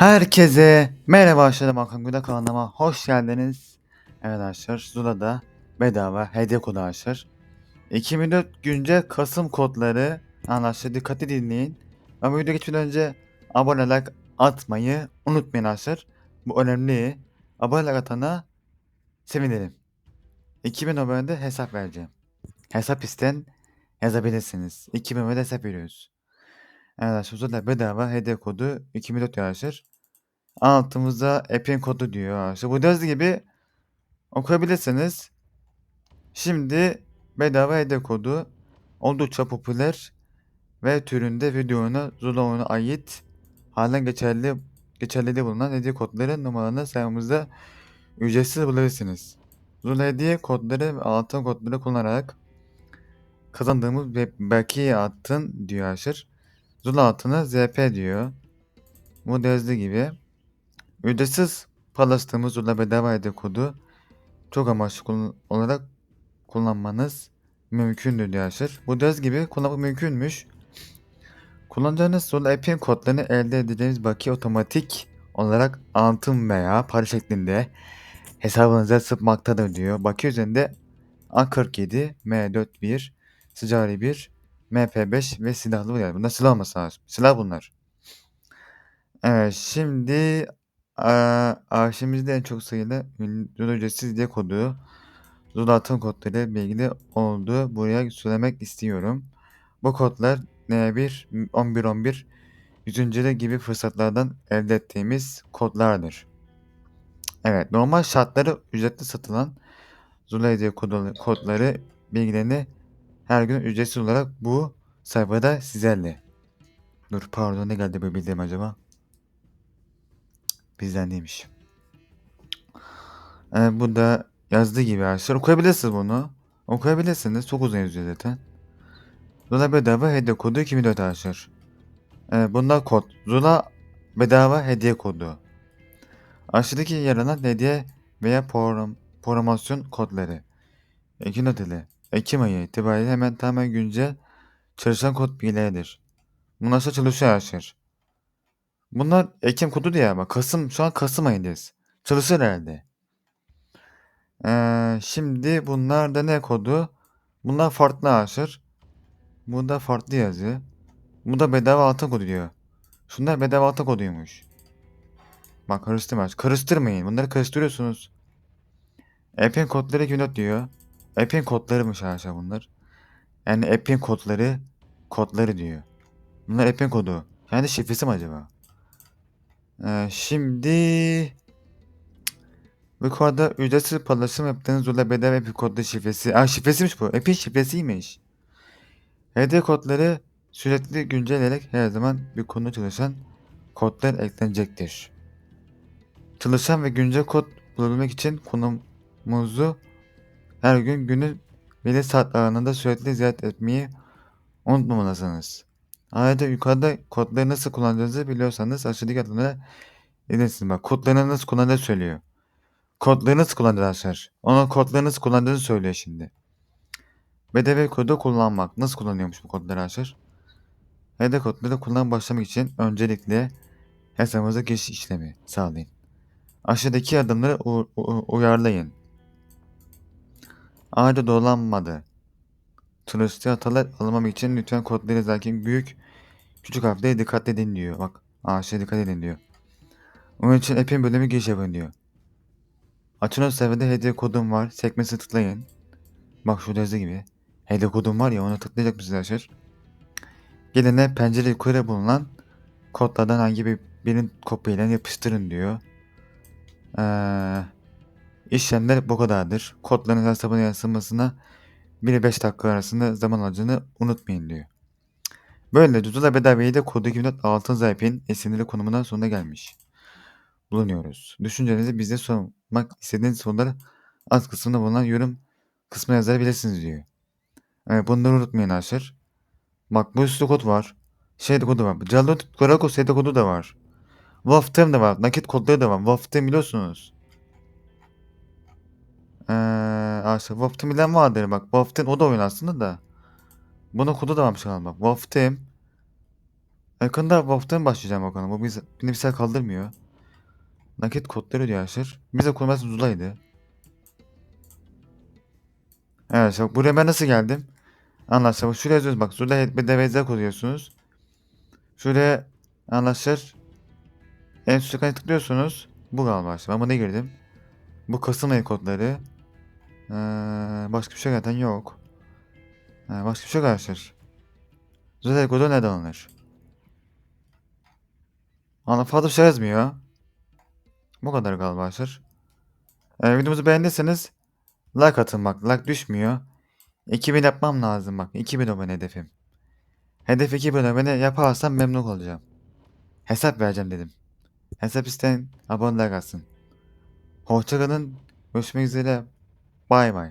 Herkese merhaba arkadaşlar Hakan Güda kanalıma hoş geldiniz. Evet arkadaşlar Zula'da bedava hediye kodu arkadaşlar. 2004 güncel Kasım kodları arkadaşlar dikkatli dinleyin. Ama video geçmeden önce abone like atmayı unutmayın arkadaşlar. Bu önemli. Abone like atana sevinirim. 2000 abonede hesap vereceğim. Hesap isten yazabilirsiniz. 2000 abonede hesap veriyoruz. Evet arkadaşlar Zula'da bedava hediye kodu 2004 arkadaşlar. Altımızda app'in kodu diyor arkadaşlar. Bu yazdığı gibi okuyabilirsiniz. Şimdi bedava hediye kodu oldukça popüler ve türünde videona Zula oyuna ait halen geçerli geçerliliği bulunan hediye kodları numaralı sayfamızda ücretsiz bulabilirsiniz. Zula hediye kodları ve altın kodları kullanarak kazandığımız belki altın diyor arkadaşlar. Zula altını ZP diyor. Bu yazdığı gibi. Ücretsiz paylaştığımız Zula bedava hediye kodu çok amaçlı olarak kullanmanız mümkündür diyor. Bu ders gibi kullanmak mümkünmüş. Kullanacağınız Zula app'in kodlarını elde edeceğiniz bakiye otomatik olarak altın veya para şeklinde hesabınıza sıkmaktadır diyor. Bakiye üzerinde A47, M41, Sıcari 1, MP5 ve silahlı var. Bunlar silah olması. Silah bunlar. Evet şimdi arşivimizde en çok sayılı ünlü ücretsiz diye kodu, Zula atım kodları bilgili olduğu buraya söylemek istiyorum. Bu kodlar N1, 1111, 100. gibi fırsatlardan elde ettiğimiz kodlardır. Evet, normal şartları ücretli satılan Zula hediye kodu- kodları bilgilerini her gün ücretsiz olarak bu sayfada sizlerle. Dur pardon ne geldi bu bildirim acaba? Bizden değilmiş. Ee, bu da yazdığı gibi arkadaşlar. Okuyabilirsiniz bunu. Okuyabilirsiniz. Çok uzun yazıyor zaten. Zula bedava hediye kodu 2004 arkadaşlar. Ee, bunlar kod. Zula bedava hediye kodu. Aşağıdaki yer alan hediye veya program, promosyon kodları. Ekim noteli. Ekim ayı itibariyle hemen tamamen güncel çalışan kod bilgileridir. Bunlar çalışıyor arkadaşlar? Bunlar Ekim kodu diye ama Kasım şu an Kasım ayındayız. Çalışır herhalde. Ee, şimdi bunlar da ne kodu? Bunlar farklı arkadaşlar. Bu da farklı yazı. Bu da bedava altın kodu diyor. Şunlar bedava altın koduymuş. Bak karıştırma. Karıştırmayın. Bunları karıştırıyorsunuz. App'in kodları 2004 diyor. App'in kodlarıymış arkadaşlar bunlar. Yani app'in kodları kodları diyor. Bunlar app'in kodu. Yani şifresi mi acaba? Ee, şimdi bu konuda ücretsiz paylaşım yaptığınız Zula bedava app'in kodlu şifresi. Aa şifresiymiş bu. App'in şifresiymiş. Hediye kodları sürekli güncelleyerek her zaman bir konu çalışan kodlar eklenecektir. Çalışan ve güncel kod bulabilmek için konumuzu her gün günün belli saat aralığında sürekli ziyaret etmeyi unutmamalısınız. Ayrıca yukarıda kodları nasıl kullanacağınızı biliyorsanız aşağıdaki adımlara edinirsiniz. Bak kodlarını nasıl kullanacağını söylüyor. Kodları nasıl kullanacağız Onun kodları nasıl kullandığını söylüyor şimdi. BDV kodu kullanmak. Nasıl kullanıyormuş bu kodları arkadaşlar? BDV kodları kullan başlamak için öncelikle hesabınıza giriş işlemi sağlayın. Aşağıdaki adımları uyarlayın. Ayrıca dolanmadı. Turisti hatalar almamak için lütfen kodları yazarken büyük küçük harflere dikkat edin diyor. Bak aşağıya dikkat edin diyor. Onun için app'in bölümü giriş yapın diyor. Açın sayfada hediye kodum var. Sekmesine tıklayın. Bak şurada yazdığı gibi. Hediye kodum var ya ona tıklayacak mısınız arkadaşlar? Gelene pencere yukarı bulunan kodlardan hangi bir birini kopyayla yapıştırın diyor. Ee, işlemler bu kadardır. Kodların hesabına yansımasına 1 ile 5 dakika arasında zaman alacağını unutmayın diyor. Böyle Dudula Bedava'yı da kodu 2004 altın zayıfın esinleri konumundan sonuna gelmiş. Bulunuyoruz. Düşüncelerinizi bize sormak istediğiniz soruları alt kısmında bulunan yorum kısmına yazabilirsiniz diyor. Evet, bunları unutmayın arkadaşlar. Bak bu üstü kod var. Şey de kodu var. Jalot Korago şey de kodu da var. Waftem de var. Nakit kodları da var. Waftem biliyorsunuz. Ee, arkadaşlar Waftem bilen vardır bak. Waftem o da oyun aslında da. Bunun kodu da varmış galiba. Waftem Yakında WoW'tan başlayacağım bakalım. Bu bizi bilimsel kaldırmıyor. Nakit kodları diyor arkadaşlar. Bize kurması Zula'ydı. Evet bak buraya ben nasıl geldim? Anlaşılır. Bak Şuraya yazıyoruz bak. Zula BDVZ koyuyorsunuz. Şuraya anlaşılır. En üst tıklıyorsunuz. Bu galiba işte. Ben buna girdim. Bu Kasım ayı kodları. Ee, başka bir şey zaten yok. Ee, başka bir şey arkadaşlar. Kodu neden alınır? Ana fazla bir şey yazmıyor. Bu kadar galiba arkadaşlar. Ee, videomuzu beğendiyseniz like atın bak. Like düşmüyor. 2000 yapmam lazım bak. 2000 abone hedefim. Hedef 2000 abone yaparsam memnun olacağım. Hesap vereceğim dedim. Hesap isteyen aboneler kalsın. Hoşçakalın. Görüşmek üzere. Bye bye.